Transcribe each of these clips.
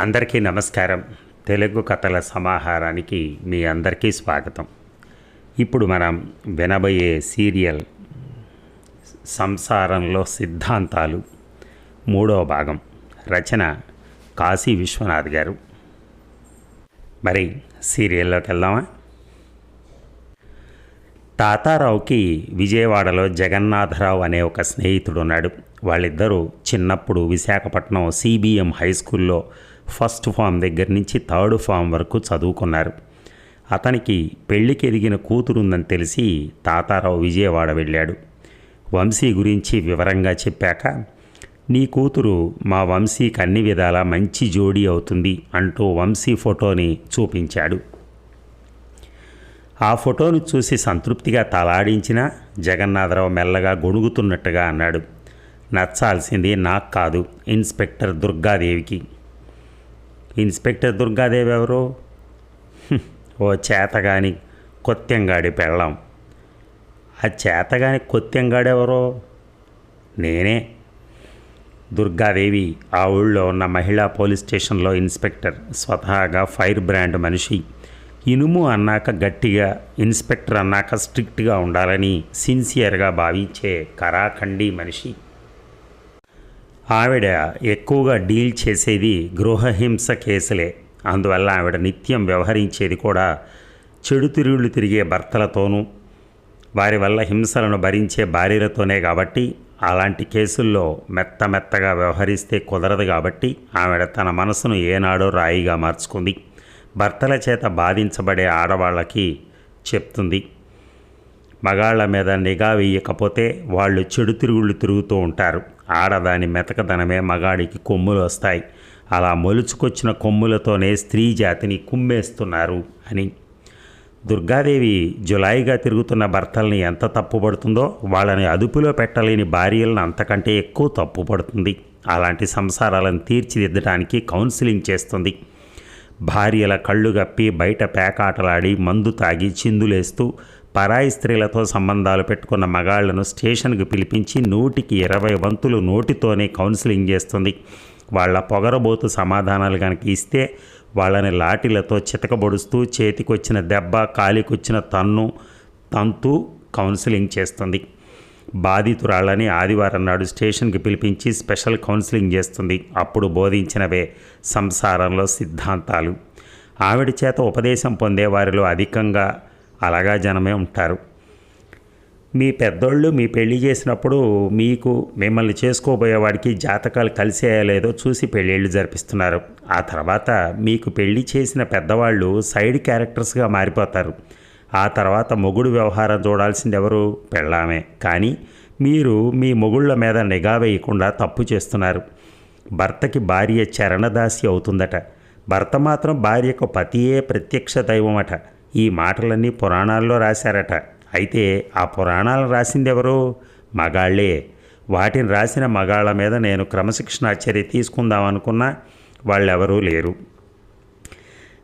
అందరికీ నమస్కారం. తెలుగు కథల సమాహారానికి మీ అందరికీ స్వాగతం. ఇప్పుడు మనం వినబోయే సీరియల్ సంసారంలో సిద్ధాంతాలు మూడవ భాగం. రచన కాశీ విశ్వనాథ్ గారు. మరి సీరియల్లోకి వెళ్దామా? తాతారావుకి విజయవాడలో జగన్నాథరావు అనే ఒక స్నేహితుడు ఉన్నాడు వాళ్ళిద్దరూ చిన్నప్పుడు విశాఖపట్నం సిబిఎం హై స్కూల్లో ఫస్ట్ ఫామ్ దగ్గర నుంచి థర్డ్ ఫామ్ వరకు చదువుకున్నారు. అతనికి పెళ్ళికి ఎదిగిన కూతురుందని తెలిసి తాతారావు విజయవాడ వెళ్ళాడు. వంశీ గురించి వివరంగా చెప్పాక నీ కూతురు మా వంశీకి అన్ని విధాలా మంచి జోడీ అవుతుంది అంటూ వంశీ ఫోటోని చూపించాడు. ఆ ఫోటోను చూసి సంతృప్తిగా తలాడించిన జగన్నాథరావు మెల్లగా గొణుగుతున్నట్టుగా అన్నాడు. నచ్చాల్సింది నాకు కాదు ఇన్స్పెక్టర్ దుర్గాదేవికి. ఇన్స్పెక్టర్ దుర్గాదేవి ఎవరు? ఓ చేతగాని కొత్తెంగాడి పెళ్ళాం. ఆ చేతగాని కొత్తంగాడెవరో నేనే. దుర్గాదేవి ఆ ఊళ్ళో ఉన్న మహిళా పోలీస్ స్టేషన్లో ఇన్స్పెక్టర్ స్వతహాగా ఫైర్ బ్రాండ్ మనిషి. ఇనుము అన్నాక గట్టిగా ఇన్స్పెక్టర్ అన్నాక స్ట్రిక్ట్గా ఉండాలని సిన్సియర్గా భావించే కరాఖండి మనిషి. ఆవిడ ఎక్కువగా డీల్ చేసేది గృహహింస కేసులే. అందువల్ల ఆవిడ నిత్యం వ్యవహరించేది కూడా చెడుతిరుళ్ళు తిరిగే భర్తలతోనూ వారి వల్ల హింసలను భరించే భార్యలతోనే కాబట్టి అలాంటి కేసుల్లో మెత్త మెత్తగా వ్యవహరిస్తే కుదరదు కాబట్టి ఆవిడ తన మనసును ఏనాడో రాయిగా మార్చుకుంది. భర్తల చేత బాధించబడే ఆడవాళ్ళకి చెప్తుంది. మగాళ్ళ మీద నిఘా వేయకపోతే వాళ్ళు చెడు తిరుగుళ్ళు తిరుగుతూ ఉంటారు. ఆడదాని మెతకదనమే మగాడికి కొమ్ములు వస్తాయి. అలా మొలుచుకొచ్చిన కొమ్ములతోనే స్త్రీ జాతిని కుమ్మేస్తున్నారు అని. దుర్గాదేవి జులాయిగా తిరుగుతున్న భర్తల్ని ఎంత తప్పుపడుతుందో వాళ్ళని అదుపులో పెట్టలేని భార్యలను అంతకంటే ఎక్కువ తప్పుపడుతుంది. అలాంటి సంసారాలను తీర్చిదిద్దడానికి కౌన్సిలింగ్ చేస్తుంది. భార్యల కళ్ళు గప్పి బయట పేకాటలాడి మందు తాగి చిందులేస్తూ పరాయి స్త్రీలతో సంబంధాలు పెట్టుకున్న మగాళ్ళను స్టేషన్కి పిలిపించి నూటికి ఇరవై వంతులు నోటితోనే కౌన్సిలింగ్ చేస్తుంది. వాళ్ళ పొగరబోతు సమాధానాలు కనుక ఇస్తే వాళ్ళని లాఠీలతో చితకబొడుస్తూ చేతికొచ్చిన దెబ్బ కాలికొచ్చిన తన్ను తంతు కౌన్సిలింగ్ చేస్తుంది. బాధితురాళ్ళని ఆదివారం నాడు స్టేషన్కి పిలిపించి స్పెషల్ కౌన్సిలింగ్ చేస్తుంది. అప్పుడు బోధించినవే సంసారంలో సిద్ధాంతాలు. ఆవిడ చేత ఉపదేశం పొందే వారిలో అధికంగా అలాగా జనమే ఉంటారు. మీ పెద్దోళ్ళు మీ పెళ్ళి చేసినప్పుడు మీకు మిమ్మల్ని చేసుకోబోయేవాడికి జాతకాలు కలిసేయో లేదో చూసి పెళ్ళిళ్ళు జరిపిస్తున్నారు. ఆ తర్వాత మీకు పెళ్ళి చేసిన పెద్దవాళ్ళు సైడ్ క్యారెక్టర్స్గా మారిపోతారు. ఆ తర్వాత మొగుడు వ్యవహారం చూడాల్సింది ఎవరు పెళ్ళామే. కానీ మీరు మీ మొగుళ్ళ మీద నిఘా వేయకుండా తప్పు చేస్తున్నారు. భర్తకి భార్య చరణదాసి అవుతుందట. భర్త మాత్రం భార్యకు పతియే ప్రత్యక్ష దైవమట. ఈ మాటలన్నీ పురాణాల్లో రాశారట. అయితే ఆ పురాణాలు రాసింది ఎవరు మగాళ్ళే. వాటిని రాసిన మగాళ్ళ మీద నేను క్రమశిక్షణ చర్య తీసుకుందామనుకున్నా వాళ్ళెవరూ లేరు.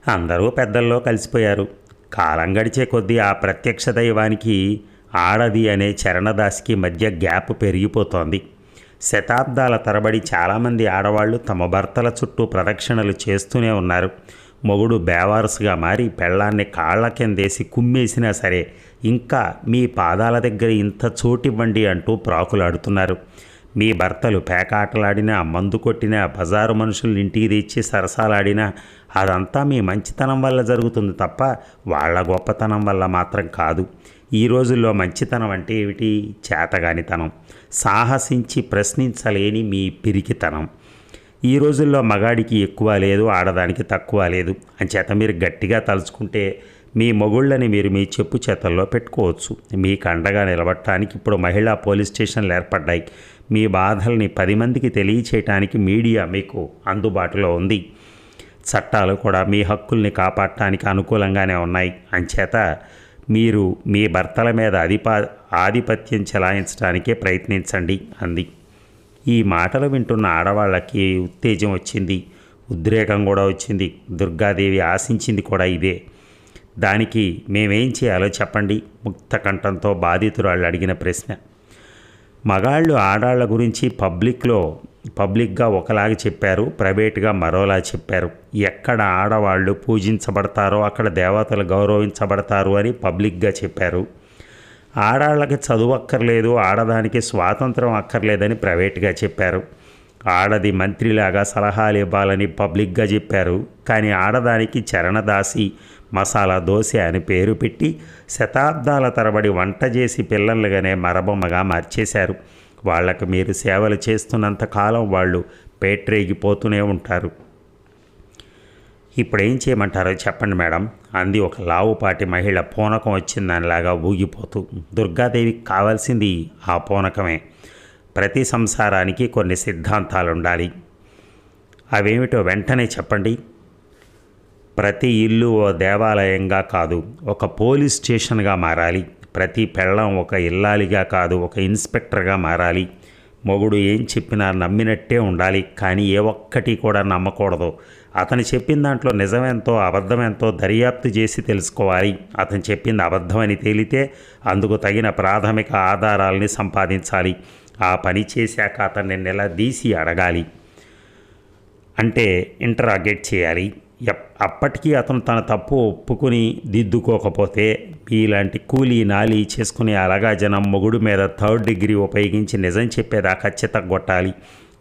అందరూ పెద్దల్లో కలిసిపోయారు. కాలం గడిచే కొద్దీ ఆ ప్రత్యక్ష దైవానికి ఆడది అనే చరణదాసికి మధ్య గ్యాప్ పెరిగిపోతోంది. శతాబ్దాల తరబడి చాలామంది ఆడవాళ్ళు తమ భర్తల చుట్టూ ప్రదక్షిణలు చేస్తూనే ఉన్నారు. మొగుడు బేవారసుగా మారి పెళ్ళాన్ని కాళ్ళ కిందేసి కుమ్మేసినా సరే ఇంకా మీ పాదాల దగ్గర ఇంత చోటివ్వండి అంటూ ప్రాకులాడుతున్నారు. మీ భర్తలు పేకాటలాడినా మందు కొట్టినా బజారు మనుషుల్ని ఇంటికి తెచ్చి సరసాలాడినా అదంతా మీ మంచితనం వల్ల జరుగుతుంది తప్ప వాళ్ళ గొప్పతనం వల్ల మాత్రం కాదు. ఈ రోజుల్లో మంచితనం అంటే ఏమిటి? చేతగానితనం. సాహసించి ప్రశ్నించలేని మీ పిరికితనం. ఈ రోజుల్లో మగాడికి ఎక్కువ లేదు ఆడదానికి తక్కువ లేదు అంచేత మీరు గట్టిగా తలుచుకుంటే మీ మొగుళ్ళని మీరు మీ చెప్పు చేతల్లో పెట్టుకోవచ్చు. మీకు అండగా నిలబడటానికి ఇప్పుడు మహిళా పోలీస్ స్టేషన్లు ఏర్పడ్డాయి. మీ బాధల్ని పది మందికి తెలియచేయటానికి మీడియా మీకు అందుబాటులో ఉంది. చట్టాలు కూడా మీ హక్కుల్ని కాపాడటానికి అనుకూలంగానే ఉన్నాయి. అంచేత మీరు మీ భర్తల మీద అధిపా ఆధిపత్యం చెలాయించడానికే ప్రయత్నించండి అంది. ఈ మాటలు వింటున్న ఆడవాళ్ళకి ఉత్తేజం వచ్చింది. ఉద్రేకం కూడా వచ్చింది. దుర్గాదేవి ఆశించింది కూడా ఇదే. దానికి మేమేం చేయాలో చెప్పండి. ముక్త కంఠంతో బాధితురాళ్ళు అడిగిన ప్రశ్న. మగాళ్ళు ఆడాళ్ళ గురించి పబ్లిక్లో పబ్లిక్గా ఒకలాగా చెప్పారు ప్రైవేట్గా మరోలా చెప్పారు. ఎక్కడ ఆడవాళ్ళు పూజించబడతారో అక్కడ దేవతలు గౌరవించబడతారు అని పబ్లిక్గా చెప్పారు. ఆడాళ్ళకి చదువు అక్కర్లేదు ఆడదానికి స్వాతంత్రం అక్కర్లేదని ప్రైవేట్గా చెప్పారు. ఆడది మంత్రిలాగా సలహాలు ఇవ్వాలని పబ్లిక్గా చెప్పారు. కానీ ఆడదానికి చరణదాసి మసాలా దోశ అని పేరు పెట్టి శతాబ్దాల తరబడి వంట చేసి పిల్లలుగానే మరబొమ్మగా మార్చేశారు. వాళ్ళకు మీరు సేవలు చేస్తున్నంత కాలం వాళ్ళు పేట్రేగిపోతూనే ఉంటారు. ఇప్పుడు ఏం చేయమంటారో చెప్పండి మేడం. అంది ఒక లావుపాటి మహిళ పూనకం వచ్చిందానిలాగా ఊగిపోతూ. దుర్గాదేవికి కావాల్సింది ఆ పూనకమే. ప్రతి సంసారానికి కొన్ని సిద్ధాంతాలు ఉండాలి అవేమిటో వెంటనే చెప్పండి. ప్రతి ఇల్లు ఓ దేవాలయంగా కాదు ఒక పోలీస్ స్టేషన్గా మారాలి. ప్రతి పెళ్ళం ఒక ఇల్లాలిగా కాదు ఒక ఇన్స్పెక్టర్గా మారాలి. మొగుడు ఏం చెప్పినా నమ్మినట్టే ఉండాలి కానీ ఏ ఒక్కటి కూడా నమ్మకూడదు. అతను చెప్పిన దాంట్లో నిజమెంతో అబద్ధమెంతో దర్యాప్తు చేసి తెలుసుకోవాలి. అతను చెప్పింది అబద్ధమని తేలితే అందుకు తగిన ప్రాథమిక ఆధారాలని సంపాదించాలి. ఆ పని చేశాక అతన్ని నిలదీసి అడగాలి. అంటే ఇంటరాగేట్ చేయాలి. ఎప్- అప్పటికీ అతను తన తప్పు ఒప్పుకుని దిద్దుకోకపోతే మీలాంటి కూలీ నాలి చేసుకునే అలాగా జనం మొగుడు మీద థర్డ్ డిగ్రీ ఉపయోగించి నిజం చెప్పేదాకా చిత్తగొట్టాలి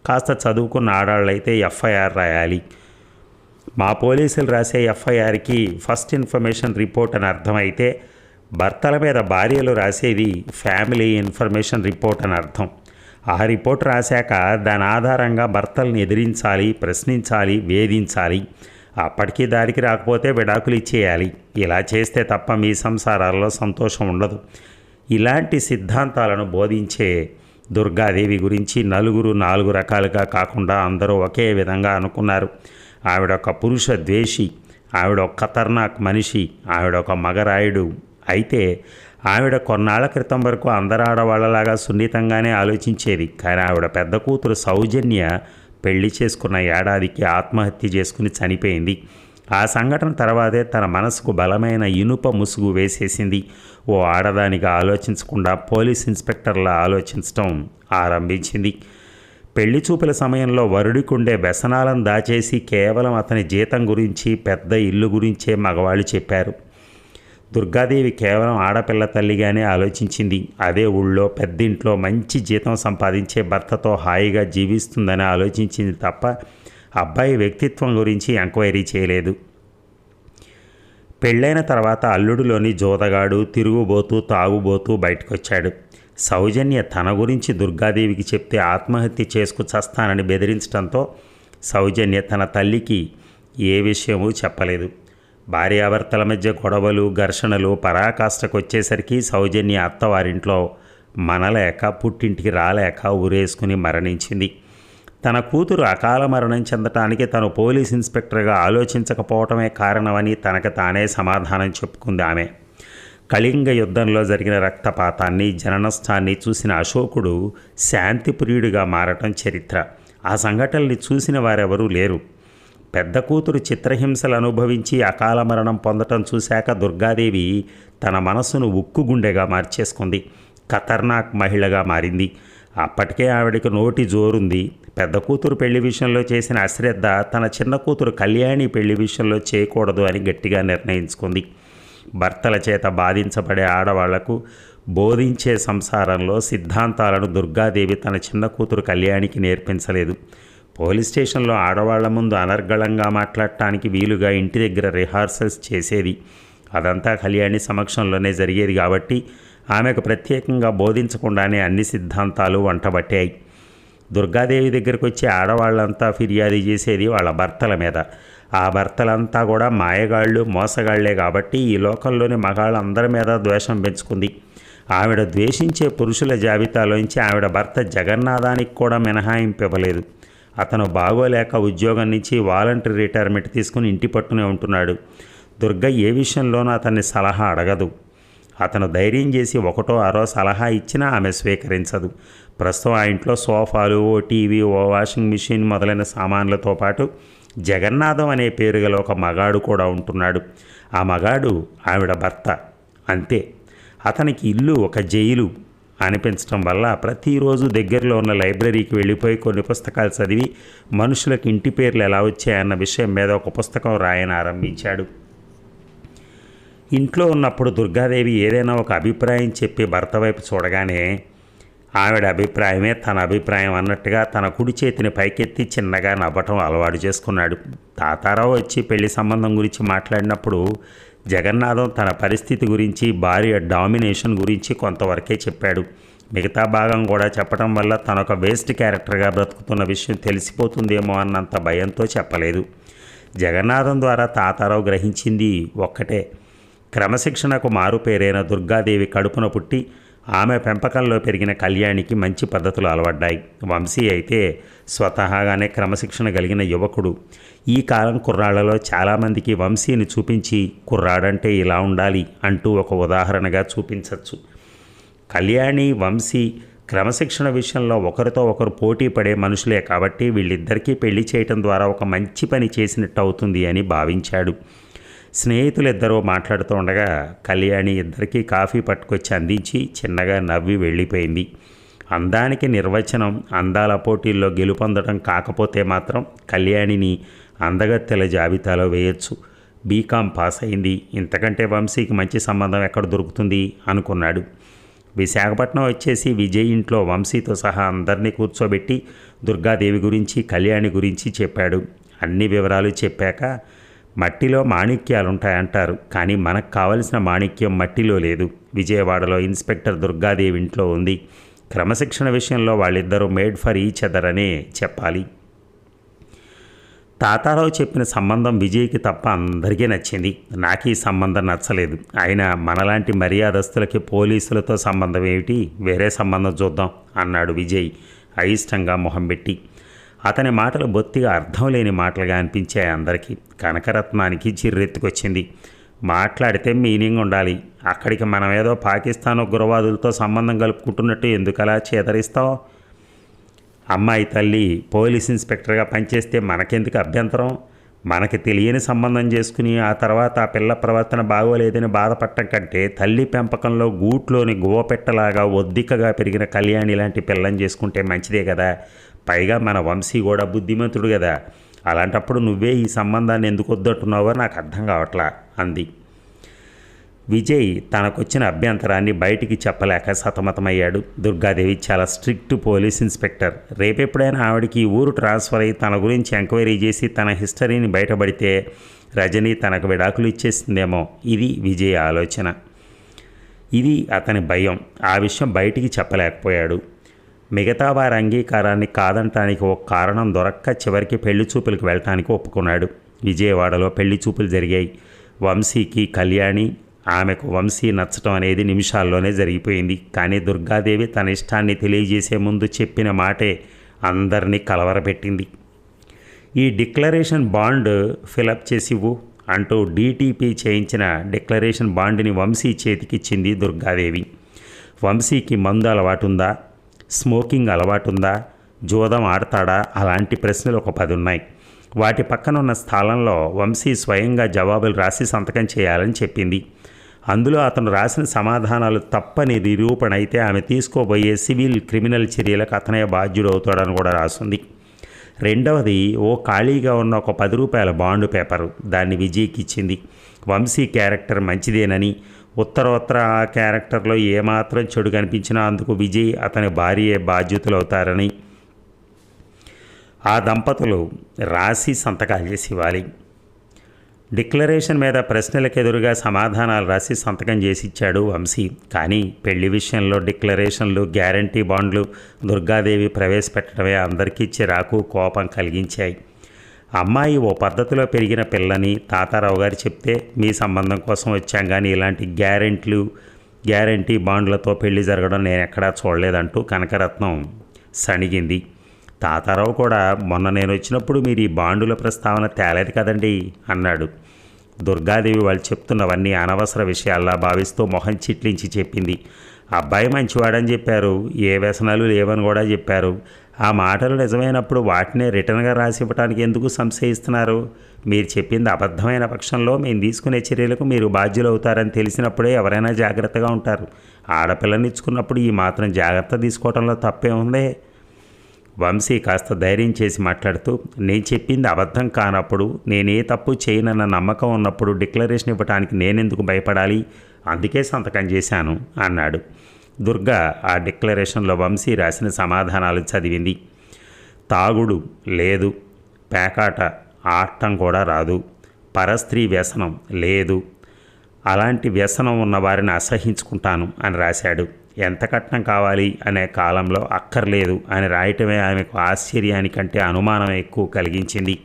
కాస్త చదువుకున్న ఆడాళ్ళైతే ఎఫ్ఐఆర్ రాయాలి. మా పోలీసులు రాసే ఎఫ్ఐఆర్కి ఫస్ట్ ఇన్ఫర్మేషన్ రిపోర్ట్ అని అర్థమైతే భర్తల మీద భార్యలు రాసేది ఫ్యామిలీ ఇన్ఫర్మేషన్ రిపోర్ట్ అని అర్థం. ఆ రిపోర్ట్ రాశాక దాని ఆధారంగా భర్తలను ఎదిరించాలి ప్రశ్నించాలి వేధించాలి. అప్పటికీ దారికి రాకపోతే విడాకులు ఇచ్చేయాలి. ఇలా చేస్తే తప్ప మీ సంసారాల్లో సంతోషం ఉండదు. ఇలాంటి సిద్ధాంతాలను బోధించే దుర్గాదేవి గురించి నలుగురు నాలుగు రకాలుగా కాకుండా అందరూ ఒకే విధంగా అనుకున్నారు. ఆవిడ ఒక పురుష ద్వేషి ఆవిడ ఒక ఖతర్నాక్ మనిషి ఆవిడ ఒక మగరాయుడు. అయితే ఆవిడ కొన్నాళ్ళ క్రితం వరకు అందరు ఆడవాళ్ళలాగా సున్నితంగానే ఆలోచించేది. కానీ ఆవిడ పెద్ద కూతురు సౌజన్య పెళ్ళి చేసుకున్న ఏడాదికి ఆత్మహత్య చేసుకుని చనిపోయింది. ఆ సంఘటన తర్వాతే తన మనసుకు బలమైన ఇనుప ముసుగు వేసేసింది. ఓ ఆడదానిగా ఆలోచించకుండా పోలీస్ ఇన్స్పెక్టర్లా ఆలోచించటం ఆరంభించింది. పెళ్ళి చూపుల సమయంలో వరుడికుండే వ్యసనాలను దాచేసి కేవలం అతని జీతం గురించి పెద్ద ఇల్లు గురించే మగవాళ్ళు చెప్పారు. దుర్గాదేవి కేవలం ఆడపిల్ల తల్లిగానే ఆలోచించింది. అదే ఊళ్ళో పెద్దింట్లో మంచి జీతం సంపాదించే భర్తతో హాయిగా జీవిస్తుందని ఆలోచించింది తప్ప అబ్బాయి వ్యక్తిత్వం గురించి ఎంక్వైరీ చేయలేదు. పెళ్ళైన తర్వాత అల్లుడులోని జోదగాడు తిరుగుబోతూ తాగుబోతూ బయటకొచ్చాడు. సౌజన్య తన గురించి దుర్గాదేవికి చెప్తే ఆత్మహత్య చేసుకు చస్తానని బెదిరించడంతో సౌజన్య తన తల్లికి ఏ విషయమూ చెప్పలేదు. భార్యాభర్తల మధ్య గొడవలు ఘర్షణలు పరాకాష్ఠకు వచ్చేసరికి సౌజన్య అత్తవారింట్లో మనలేక పుట్టింటికి రాలేక ఊరేసుకుని మరణించింది. తన కూతురు అకాల మరణం చెందటానికి తను పోలీస్ ఇన్స్పెక్టర్గా ఆలోచించకపోవటమే కారణమని తనకు తానే సమాధానం చెప్పుకుంది ఆమె. కళింగ యుద్ధంలో జరిగిన రక్తపాతాన్ని జననష్టాన్ని చూసిన అశోకుడు శాంతిప్రియుడిగా మారటం చరిత్ర. ఆ సంఘటనల్ని చూసిన వారెవరూ లేరు. పెద్ద కూతురు చిత్రహింసలు అనుభవించి అకాల మరణం పొందటం చూశాక దుర్గాదేవి తన మనస్సును ఉక్కు గుండెగా మార్చేసుకుంది. ఖతర్నాక్ మహిళగా మారింది. అప్పటికే ఆవిడకి నోటి జోరుంది. పెద్ద కూతురు పెళ్ళి విషయంలో చేసిన అశ్రద్ధ తన చిన్న కూతురు కళ్యాణి పెళ్ళి విషయంలో చేయకూడదు అని గట్టిగా నిర్ణయించుకుంది. భర్తల చేత బాధించబడే ఆడవాళ్ళకు బోధించే సంసారంలో సిద్ధాంతాలను దుర్గాదేవి తన చిన్న కూతురు కళ్యాణికి నేర్పించలేదు. పోలీస్ స్టేషన్లో ఆడవాళ్ళ ముందు అనర్గళంగా మాట్లాడటానికి వీలుగా ఇంటి దగ్గర రిహార్సల్స్ చేసేది. అదంతా కళ్యాణి సమక్షంలోనే జరిగేది కాబట్టి ఆమెకు ప్రత్యేకంగా బోధించకుండానే అన్ని సిద్ధాంతాలు వంటబట్టాయి. దుర్గాదేవి దగ్గరకు వచ్చి ఆడవాళ్ళంతా ఫిర్యాదు చేసేది వాళ్ళ భర్తల మీద. ఆ భర్తలంతా కూడా మాయగాళ్ళు మోసగాళ్ళే కాబట్టి ఈ లోకంలోని మగాళ్ళందరి మీద ద్వేషం పెంచుకుంది. ఆవిడ ద్వేషించే పురుషుల జాబితాలోంచి ఆవిడ భర్త జగన్నాథానికి కూడా మినహాయింపు ఇవ్వలేదు అతను బాగోలేక ఉద్యోగం నుంచి వాలంటరీ రిటైర్మెంట్ తీసుకుని ఇంటి పట్టునే ఉంటున్నాడు. దుర్గ ఏ విషయంలోనూ అతన్ని సలహా అడగదు. అతను ధైర్యం చేసి ఒకటో అరో సలహా ఇచ్చినా ఆమె స్వీకరించదు. ప్రస్తుతం ఆ ఇంట్లో సోఫాలు ఓ టీవీ ఓ వాషింగ్ మిషన్ మొదలైన సామాన్లతో పాటు జగన్నాథం అనే పేరు గల ఒక మగాడు కూడా ఉంటున్నాడు. ఆ మగాడు ఆవిడ భర్త. అంతే. అతనికి ఇల్లు ఒక జైలు అనిపించడం వల్ల ప్రతిరోజు దగ్గరలో ఉన్న లైబ్రరీకి వెళ్ళిపోయి కొన్ని పుస్తకాలు చదివి మనుషులకు ఇంటి పేర్లు ఎలా వచ్చాయన్న విషయం మీద ఒక పుస్తకం రాయని ఆరంభించాడు. ఇంట్లో ఉన్నప్పుడు దుర్గాదేవి ఏదైనా ఒక అభిప్రాయం చెప్పి భర్త వైపు చూడగానే ఆవిడ అభిప్రాయమే తన అభిప్రాయం అన్నట్టుగా తన కుడి చేతిని పైకెత్తి చిన్నగా నవ్వటం అలవాటు చేసుకున్నాడు. తాతారావు వచ్చి పెళ్ళి సంబంధం గురించి మాట్లాడినప్పుడు జగన్నాథం తన పరిస్థితి గురించి భార్య డామినేషన్ గురించి కొంతవరకే చెప్పాడు. మిగతా భాగం కూడా చెప్పడం వల్ల తనొక వేస్ట్ క్యారెక్టర్గా బ్రతుకుతున్న విషయం తెలిసిపోతుందేమో అన్నంత భయంతో చెప్పలేదు. జగన్నాథం ద్వారా తాతారావు గ్రహించింది ఒక్కటే. క్రమశిక్షణకు మారుపేరైన దుర్గాదేవి కడుపున పుట్టి ఆమె పెంపకంలో పెరిగిన కళ్యాణికి మంచి పద్ధతులు అలవడ్డాయి. వంశీ అయితే స్వతహాగానే క్రమశిక్షణ కలిగిన యువకుడు. ఈ కాలం కుర్రాళ్ళలో చాలామందికి వంశీని చూపించి కుర్రాడంటే ఇలా ఉండాలి అంటూ ఒక ఉదాహరణగా చూపించవచ్చు కళ్యాణి వంశీ క్రమశిక్షణ విషయంలో ఒకరితో ఒకరు పోటీ పడే మనుషులే కాబట్టి వీళ్ళిద్దరికీ పెళ్ళి చేయటం ద్వారా ఒక మంచి పని చేసినట్టు అవుతుంది అని భావించాడు. స్నేహితులిద్దరూ మాట్లాడుతూ ఉండగా కళ్యాణి ఇద్దరికీ కాఫీ పట్టుకొచ్చి అందించి చిన్నగా నవ్వి వెళ్ళిపోయింది. అందానికి నిర్వచనం అందాల పోటీల్లో గెలుపొందడం కాకపోతే మాత్రం కళ్యాణిని అందగత్తెల జాబితాలో వేయొచ్చు. బీకాం పాస్ అయింది. ఇంతకంటే వంశీకి మంచి సంబంధం ఎక్కడ దొరుకుతుంది? అనుకున్నాడు. విశాఖపట్నం వచ్చేసి విజయ్ ఇంట్లో వంశీతో సహా అందరినీ కూర్చోబెట్టి దుర్గాదేవి గురించి కళ్యాణి గురించి చెప్పాడు. అన్ని వివరాలు చెప్పాక మట్టిలో మాణిక్యాలుంటాయంటారు కానీ మనకు కావలసిన మాణిక్యం మట్టిలో లేదు. విజయవాడలో ఇన్స్పెక్టర్ దుర్గాదేవి ఇంట్లో ఉంది. క్రమశిక్షణ విషయంలో వాళ్ళిద్దరూ మేడ్ ఫర్ ఈచ్ అదర్ అనే చెప్పాలి. తాతారావు చెప్పిన సంబంధం విజయ్కి తప్ప అందరికీ నచ్చింది. నాకు ఈ సంబంధం నచ్చలేదు. అయినా మనలాంటి మర్యాదస్తులకి పోలీసులతో సంబంధం ఏమిటి? వేరే సంబంధం చూద్దాం అన్నాడు విజయ్. అయిష్టంగా మొహం పెట్టి. అతని మాటలు బొత్తిగా అర్థం లేని మాటలుగా అనిపించాయి అందరికీ. కనకరత్నానికి చిర్రెత్తుకొచ్చింది మాట్లాడితే మీనింగ్ ఉండాలి. అక్కడికి మనం ఏదో పాకిస్తాన్ ఉగ్రవాదులతో సంబంధం కలుపుకుంటున్నట్టు ఎందుకలా చేదరిస్తావు? అమ్మాయి తల్లి పోలీస్ ఇన్స్పెక్టర్గా పనిచేస్తే మనకెందుకు అభ్యంతరం? మనకి తెలియని సంబంధం చేసుకుని ఆ తర్వాత ఆ పిల్ల ప్రవర్తన బాగోలేదని బాధపడటం కంటే తల్లి పెంపకంలో గూట్లోని గువపెట్టలాగా ఒద్దికగా పెరిగిన కళ్యాణి లాంటి పిల్లని చేసుకుంటే మంచిదే కదా. పైగా మన వంశీ కూడా బుద్ధిమంతుడు కదా అలాంటప్పుడు నువ్వే ఈ సంబంధాన్ని ఎందుకు వద్దంటున్నావో నాకు అర్థం కావట్లా అంది. విజయ్ తనకొచ్చిన అభ్యంతరాన్ని బయటికి చెప్పలేక సతమతమయ్యాడు. దుర్గాదేవి చాలా స్ట్రిక్ట్ పోలీస్ ఇన్స్పెక్టర్. రేపెప్పుడైనా ఆవిడకి ఊరు ట్రాన్స్ఫర్ అయ్యి తన గురించి ఎంక్వైరీ చేసి తన హిస్టరీని బయటపడితే రజని తనకు విడాకులు ఇచ్చేసిందేమో ఇది విజయ్ ఆలోచన. ఇది అతని భయం. ఆ విషయం బయటికి చెప్పలేకపోయాడు. మిగతా వారి అంగీకారాన్ని కాదంటానికి ఒక కారణం దొరక్క చివరికి పెళ్ళి చూపులకు వెళ్ళటానికి ఒప్పుకున్నాడు. విజయవాడలో పెళ్ళి చూపులు జరిగాయి. వంశీకి కళ్యాణి ఆమెకు వంశీ నచ్చటం అనేది నిమిషాల్లోనే జరిగిపోయింది. కానీ దుర్గాదేవి తన ఇష్టాన్ని తెలియజేసే ముందు చెప్పిన మాటే అందరినీ కలవరపెట్టింది. ఈ డిక్లరేషన్ బాండ్ ఫిలప్ చేసివ్వు అంటూ డీటీపీ చేయించిన డిక్లరేషన్ బాండ్ని వంశీ చేతికిచ్చింది దుర్గాదేవి. వంశీకి మందు అలవాటుందా? స్మోకింగ్ అలవాటుందా? జూదం ఆడతాడా? అలాంటి ప్రశ్నలు ఒక పది ఉన్నాయి వాటి పక్కన ఉన్న స్థలంలో వంశీ స్వయంగా జవాబులు రాసి సంతకం చేయాలని చెప్పింది. అందులో అతను రాసిన సమాధానాలు తప్పని నిరూపణ అయితే ఆమె తీసుకోబోయే సివిల్ క్రిమినల్ చర్యలకు అతనే బాధ్యుడవుతాడని కూడా రాసింది. రెండవది ఓ ఖాళీగా ఉన్న ఒక పది రూపాయల బాండు పేపరు దాన్ని విజయ్కి ఇచ్చింది వంశీ క్యారెక్టర్ మంచిదేనని ఉత్తరోత్తర ఆ క్యారెక్టర్లో ఏమాత్రం చెడు కనిపించినా అందుకు విజయ్ అతని భార్యే బాధ్యతలవుతారని. ఆ దంపతులు రాసి సంతకాలు చేసి ఇవ్వాలి డిక్లరేషన్ మీద ప్రశ్నలకు ఎదురుగా సమాధానాలు రాసి సంతకం చేసి ఇచ్చాడు వంశీ. కానీ పెళ్ళి విషయంలో డిక్లరేషన్లు గ్యారంటీ బాండ్లు దుర్గాదేవి ప్రవేశపెట్టడమే అందరికీ చిరాకు కోపం కలిగించాయి. అమ్మాయి ఓ పద్ధతిలో పెరిగిన పిల్లని తాతారావు గారు చెప్తే మీ సంబంధం కోసం వచ్చాం కానీ ఇలాంటి గ్యారెంట్లు గ్యారంటీ బాండ్లతో పెళ్ళి జరగడం నేను ఎక్కడా చూడలేదంటూ కనకరత్నం సణిగింది. తాతారావు కూడా మొన్న నేను వచ్చినప్పుడు మీరు ఈ బాండుల ప్రస్తావన తేలేదు కదండి అన్నాడు. దుర్గాదేవి వాళ్ళు చెప్తున్నవన్నీ అనవసర విషయాల్లా భావిస్తూ మొహం చిట్లించి చెప్పింది. అబ్బాయి మంచివాడని చెప్పారు ఏ వ్యసనాలు లేవని కూడా చెప్పారు. ఆ మాటలు నిజమైనప్పుడు వాటినే రిటర్న్గా రాసి ఇవ్వటానికి ఎందుకు సంశయిస్తున్నారు? మీరు చెప్పింది అబద్ధమైన పక్షంలో మేము తీసుకునే చర్యలకు మీరు బాధ్యులు అవుతారని తెలిసినప్పుడే ఎవరైనా జాగ్రత్తగా ఉంటారు. ఆడపిల్లని ఇచ్చుకున్నప్పుడు ఈ మాత్రం జాగ్రత్త తీసుకోవడంలో తప్పే ఉంది. వంశీ కాస్త ధైర్యం చేసి మాట్లాడుతూ నేను చెప్పింది అబద్ధం కానప్పుడు నేనే తప్పు చేయనన్న నమ్మకం ఉన్నప్పుడు డిక్లరేషన్ ఇవ్వటానికి నేనెందుకు భయపడాలి? అందుకే సంతకం చేశాను అన్నాడు. దుర్గా ఆ డిక్లరేషన్లో వంశీ రాసిన సమాధానాలు చదివింది. తాగుడు లేదు పేకాట ఆడటం కూడా రాదు పరస్త్రీ వ్యసనం లేదు. అలాంటి వ్యసనం ఉన్న వారిని అసహించుకుంటాను అని రాశాడు. ఎంత కట్నం కావాలి అనే కాలంలో అక్కర్లేదు అని రాయటమే ఆమెకు ఆశ్చర్యానికంటే అనుమానం ఎక్కువ కలిగించింది.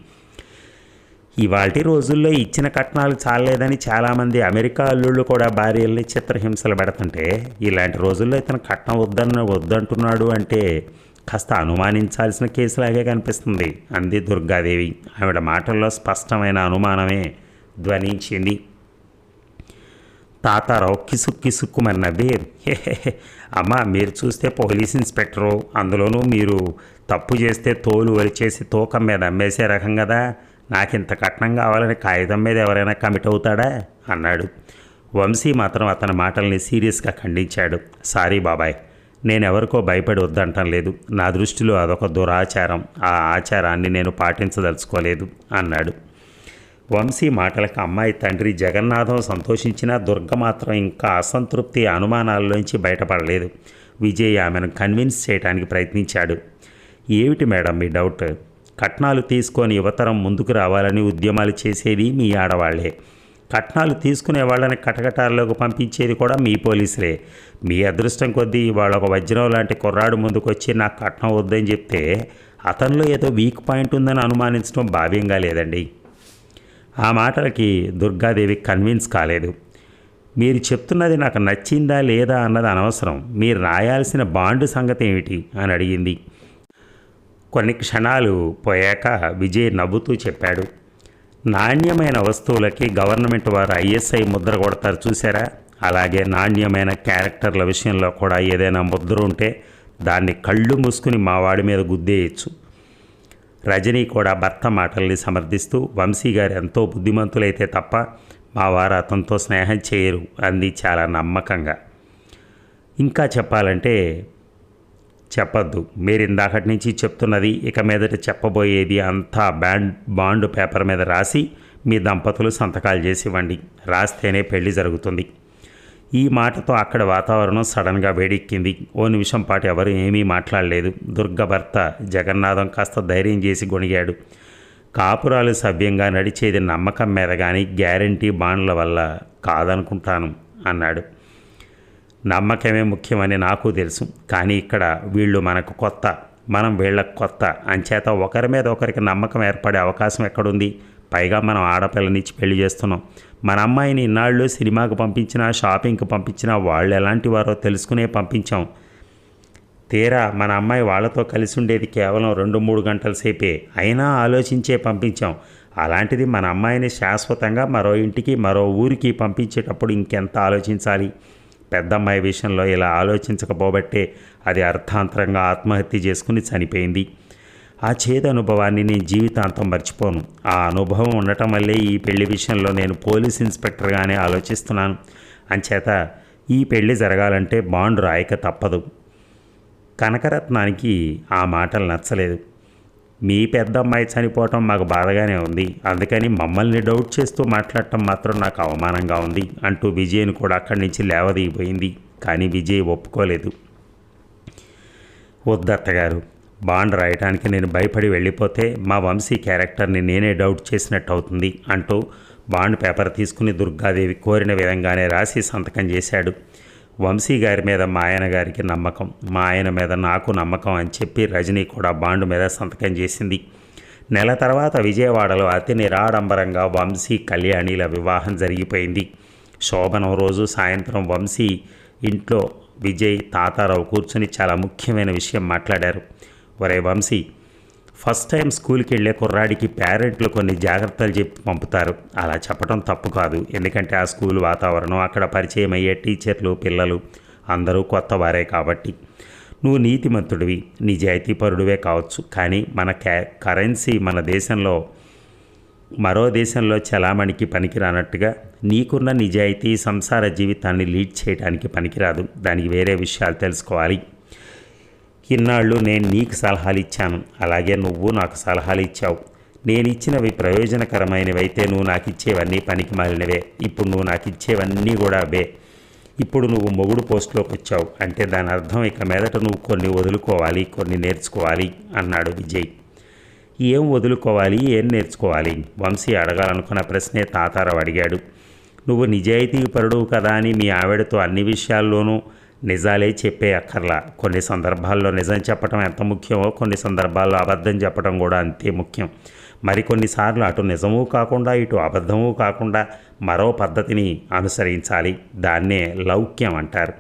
ఇవాటి రోజుల్లో ఇచ్చిన కట్నాలు చాలలేదని చాలామంది అమెరికా అల్లుళ్ళు కూడా భార్యల్ని చిత్రహింసలు పెడుతుంటే ఇలాంటి రోజుల్లో ఇతను కట్నం వద్దన్న వద్దంటున్నాడు అంటే కాస్త అనుమానించాల్సిన కేసులాగే కనిపిస్తుంది. అంది దుర్గాదేవి. ఆవిడ మాటల్లో స్పష్టమైన అనుమానమే ధ్వనించింది. తాతారావు కిసుక్ కిసుక్కుమని నవ్వి అమ్మ అమ్మా మీరు చూస్తే పోలీస్ ఇన్స్పెక్టరు. అందులోనూ మీరు తప్పు చేస్తే తోలు వలిచేసి తూకం మీద అమ్మేసే రకం కదా. నాకింత కట్నం కావాలని కాగితం మీద ఎవరైనా కమిట్ అవుతాడా? అన్నాడు. వంశీ మాత్రం అతని మాటల్ని సీరియస్గా ఖండించాడు. సారీ బాబాయ్ నేనెవరికో భయపడి వద్దంటం లేదు. నా దృష్టిలో అదొక దురాచారం. ఆ ఆచారాన్ని నేను పాటించదలుచుకోలేదు అన్నాడు. వంశీ మాటలకు అమ్మాయి తండ్రి జగన్నాథం సంతోషించినా దుర్గ మాత్రం ఇంకా అసంతృప్తి అనుమానాల్లోంచి బయటపడలేదు. విజయ్ ఆమెను కన్విన్స్ చేయడానికి ప్రయత్నించాడు. ఏమిటి మేడం మీ డౌట్? కట్నాలు తీసుకొని యువతరం ముందుకు రావాలని ఉద్యమాలు చేసేది మీ ఆడవాళ్ళే. కట్నాలు తీసుకునే వాళ్ళని కటకటాల్లోకి పంపించేది కూడా మీ పోలీసులే. మీ అదృష్టం కొద్దీ వాళ్ళ ఒక వజ్రం లాంటి కుర్రాడు ముందుకొచ్చి నాకు కట్నం వద్దని చెప్తే అతనిలో ఏదో వీక్ పాయింట్ ఉందని అనుమానించడం భావ్యంగా లేదండి. ఆ మాటలకి దుర్గాదేవి కన్విన్స్ కాలేదు. మీరు చెప్తున్నది నాకు నచ్చిందా లేదా అన్నది అనవసరం. మీరు రాయాల్సిన బాండ్ సంగతి ఏమిటి? అని అడిగింది. కొన్ని క్షణాలు పోయాక విజయ్ నవ్వుతూ చెప్పాడు నాణ్యమైన వస్తువులకి గవర్నమెంట్ వారు ఐఎస్ఐ ముద్ర కొడతారు చూసారా? అలాగే నాణ్యమైన క్యారెక్టర్ల విషయంలో కూడా ఏదైనా ముద్ర ఉంటే దాన్ని కళ్ళు మూసుకుని మా వాడి మీద గుద్దేయచ్చు. రజనీ కూడా భర్త మాటల్ని సమర్థిస్తూ వంశీ గారు ఎంతో బుద్ధిమంతులైతే తప్ప మా వారు అతనితో స్నేహం చేయరు అంది చాలా నమ్మకంగా. ఇంకా చెప్పాలంటే చెప్పొద్దు. మీరు ఇందాకటి నుంచి చెప్తున్నది ఇక మీదట చెప్పబోయేది అంతా బ్యాండ్ బాండ్ పేపర్ మీద రాసి మీ దంపతులు సంతకాలు చేసి ఇవ్వండి రాస్తేనే పెళ్ళి జరుగుతుంది. ఈ మాటతో అక్కడ వాతావరణం సడన్గా వేడెక్కింది. ఓ నిమిషం పాటు ఎవరు ఏమీ మాట్లాడలేదు. దుర్గ భర్త జగన్నాథం కాస్త ధైర్యం చేసి గొణిగాడు. కాపురాలు సవ్యంగా నడిచేది నమ్మకం మీద కానీ గ్యారంటీ బాండ్ల వల్ల కాదనుకుంటాను అన్నాడు. నమ్మకమే ముఖ్యమని నాకు తెలుసు. కానీ ఇక్కడ వీళ్ళు మనకు కొత్త మనం వీళ్ళకు కొత్త. అంచేత ఒకరి మీద ఒకరికి నమ్మకం ఏర్పడే అవకాశం ఎక్కడుంది? పైగా మనం ఆడపిల్లనిచ్చి పెళ్ళి చేస్తున్నాం. మన అమ్మాయిని ఇన్నాళ్ళు సినిమాకు పంపించినా షాపింగ్కి పంపించినా వాళ్ళు ఎలాంటి వారో తెలుసుకునే పంపించాం. తీరా మన అమ్మాయి వాళ్ళతో కలిసి ఉండేది కేవలం రెండు మూడు గంటల సేపే. అయినా ఆలోచించే పంపించాం. అలాంటిది మన అమ్మాయిని శాశ్వతంగా మరో ఇంటికి మరో ఊరికి పంపించేటప్పుడు ఇంకెంత ఆలోచించాలి? పెద్దమ్మాయి విషయంలో ఇలా ఆలోచించకపోబట్టే అది అర్థాంతరంగా ఆత్మహత్య చేసుకుని చనిపోయింది. ఆ చేదు అనుభవాన్ని నేను జీవితాంతం మర్చిపోను. ఆ అనుభవం ఉండటం వల్లే ఈ పెళ్ళి విషయంలో నేను పోలీస్ ఇన్స్పెక్టర్గానే ఆలోచిస్తున్నాను. అంచేత ఈ పెళ్ళి జరగాలంటే బాండ్ రాయక తప్పదు. కనకరత్నానికి ఆ మాటలు నచ్చలేదు. మీ పెద్ద అమ్మాయి చనిపోవటం మాకు బాధగానే ఉంది. అందుకని మమ్మల్ని డౌట్ చేస్తూ మాట్లాడటం మాత్రం నాకు అవమానంగా ఉంది అంటూ విజయ్ని కూడా అక్కడి నుంచి లేవదీయిపోయింది కానీ విజయ్ ఒప్పుకోలేదు. వద్దత్తగారు బాండ్ రాయటానికి నేను భయపడి వెళ్ళిపోతే మా వంశీ క్యారెక్టర్ని నేనే డౌట్ చేసినట్టు అవుతుంది అంటూ బాండ్ పేపర్ తీసుకుని దుర్గాదేవి కోరిన విధంగానే రాసి సంతకం చేశాడు. వంశీ గారి మీద మా ఆయన గారికి నమ్మకం. మా ఆయన మీద నాకు నమ్మకం అని చెప్పి రజనీ కూడా బాండ్ మీద సంతకం చేసింది. నెల తర్వాత విజయవాడలో అతి నిరాడంబరంగా వంశీ కళ్యాణిల వివాహం జరిగిపోయింది. శోభనం రోజు సాయంత్రం వంశీ ఇంట్లో విజయ్ తాతారావు కూర్చుని చాలా ముఖ్యమైన విషయం మాట్లాడారు. ఒరే వంశీ ఫస్ట్ టైం స్కూల్కి వెళ్ళే కుర్రాడికి పేరెంట్లు కొన్ని జాగ్రత్తలు చెప్పి పంపుతారు. అలా చెప్పడం తప్పు కాదు. ఎందుకంటే ఆ స్కూల్ వాతావరణం అక్కడ పరిచయం అయ్యే టీచర్లు పిల్లలు అందరూ కొత్త వారే కాబట్టి. నువ్వు నీతిమంతుడివి నిజాయితీపరుడివే కావచ్చు. కానీ మన క్యా కరెన్సీ మన దేశంలో మరో దేశంలో చలామణికి పనికిరానట్టుగా నీకున్న నిజాయితీ సంసార జీవితాన్ని లీడ్ చేయడానికి పనికిరాదు. దానికి వేరే విషయాలు తెలుసుకోవాలి. ఇన్నాళ్ళు నేను నీకు సలహాలు ఇచ్చాను అలాగే నువ్వు నాకు సలహాలు ఇచ్చావు నేను ఇచ్చినవి ప్రయోజనకరమైనవైతే నువ్వు నాకు ఇచ్చేవన్నీ పనికి మాలినవే. ఇప్పుడు నువ్వు నాకు ఇచ్చేవన్నీ కూడా అవే. ఇప్పుడు నువ్వు మొగుడు పోస్టులోకి వచ్చావు అంటే దాని అర్థం ఇక మీదట నువ్వు కొన్ని వదులుకోవాలి కొన్ని నేర్చుకోవాలి అన్నాడు విజయ్. ఏం వదులుకోవాలి ఏం నేర్చుకోవాలి? వంశీ అడగాలనుకున్న ప్రశ్నే తాతారావు అడిగాడు. నువ్వు నిజాయితీ పరుడు కదా అని మీ ఆవిడతో అన్ని విషయాల్లోనూ నిజాలే చెప్పే అక్కర్లా. కొన్ని సందర్భాల్లో నిజం చెప్పడం ఎంత ముఖ్యమో కొన్ని సందర్భాల్లో అబద్ధం చెప్పడం కూడా అంతే ముఖ్యం. మరికొన్నిసార్లు అటు నిజమూ కాకుండా ఇటు అబద్ధమూ కాకుండా మరో పద్ధతిని అనుసరించాలి. దాన్నే లౌక్యం అంటారు.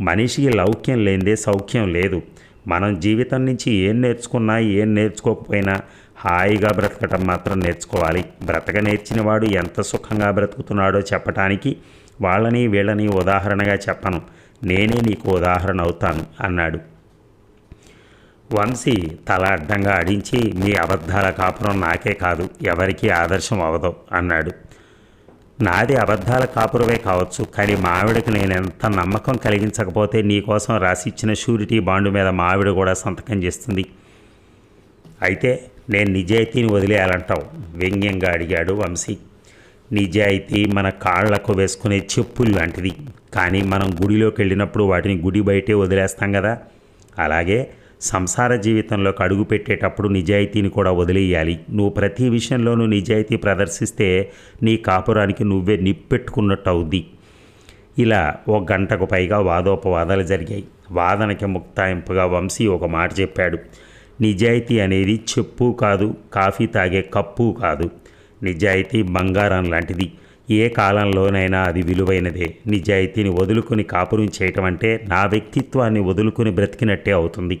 మనిషికి లౌక్యం లేనిదే సౌఖ్యం లేదు. మనం జీవితం నుంచి ఏం నేర్చుకున్నా ఏం నేర్చుకోకపోయినా హాయిగా బ్రతకటం మాత్రం నేర్చుకోవాలి. బ్రతక నేర్చినవాడు ఎంత సుఖంగా బ్రతుకుతున్నాడో చెప్పటానికి వాళ్ళని వీళ్ళని ఉదాహరణగా చెప్పను. నేనే నీకు ఉదాహరణ అవుతాను అన్నాడు. వంశీ తల అడ్డంగా అడించి మీ అబద్ధాల కాపురం నాకే కాదు ఎవరికీ ఆదర్శం అవదు అన్నాడు. నాది అబద్ధాల కాపురమే కావచ్చు కానీ మా నేను ఎంత నమ్మకం కలిగించకపోతే నీకోసం రాసిచ్చిన షూరిటీ బాండు మీద మావిడ కూడా సంతకం చేస్తుంది. అయితే నేను నిజాయితీని వదిలేయాలంటావు వ్యంగ్యంగా అడిగాడు వంశీ. నిజాయితీ మన కాళ్ళకు వేసుకునే చెప్పులు లాంటిది. కానీ మనం గుడిలోకి వెళ్ళినప్పుడు వాటిని గుడి బయటే వదిలేస్తాం కదా. అలాగే సంసార జీవితంలోకి అడుగు పెట్టేటప్పుడు నిజాయితీని కూడా వదిలేయాలి. నువ్వు ప్రతి విషయంలోనూ నిజాయితీ ప్రదర్శిస్తే నీ కాపురానికి నువ్వే నిప్పెట్టుకున్నట్టు అవుద్ది. ఇలా ఒక గంటకు పైగా వాదోపవాదాలు జరిగాయి. వాదనకి ముక్తాయింపుగా వంశీ ఒక మాట చెప్పాడు. నిజాయితీ అనేది చెప్పు కాదు కాఫీ తాగే కప్పు కాదు. నిజాయితీ బంగారం లాంటిది. ఏ కాలంలోనైనా అది విలువైనదే. నిజాయితీని వదులుకుని కాపురం చేయటం అంటే నా వ్యక్తిత్వాన్ని వదులుకుని బ్రతికినట్టే అవుతుంది.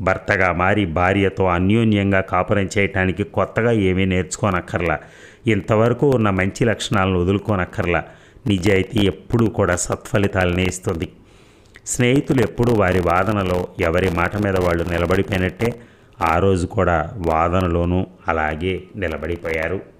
భర్తగా మారి భార్యతో అన్యోన్యంగా కాపురం చేయటానికి కొత్తగా ఏమీ నేర్చుకోనక్కర్లా. ఇంతవరకు ఉన్న మంచి లక్షణాలను వదులుకోనక్కర్లా. నిజాయితీ ఎప్పుడూ కూడా సత్ఫలితాలనే ఇస్తుంది. స్నేహితులు ఎప్పుడూ వారి వాదనలో ఎవరి మాట మీద వాళ్ళు నిలబడిపోయినట్టే ఆ రోజు కూడా వాదనలోనూ అలాగే నిలబడిపోయారు.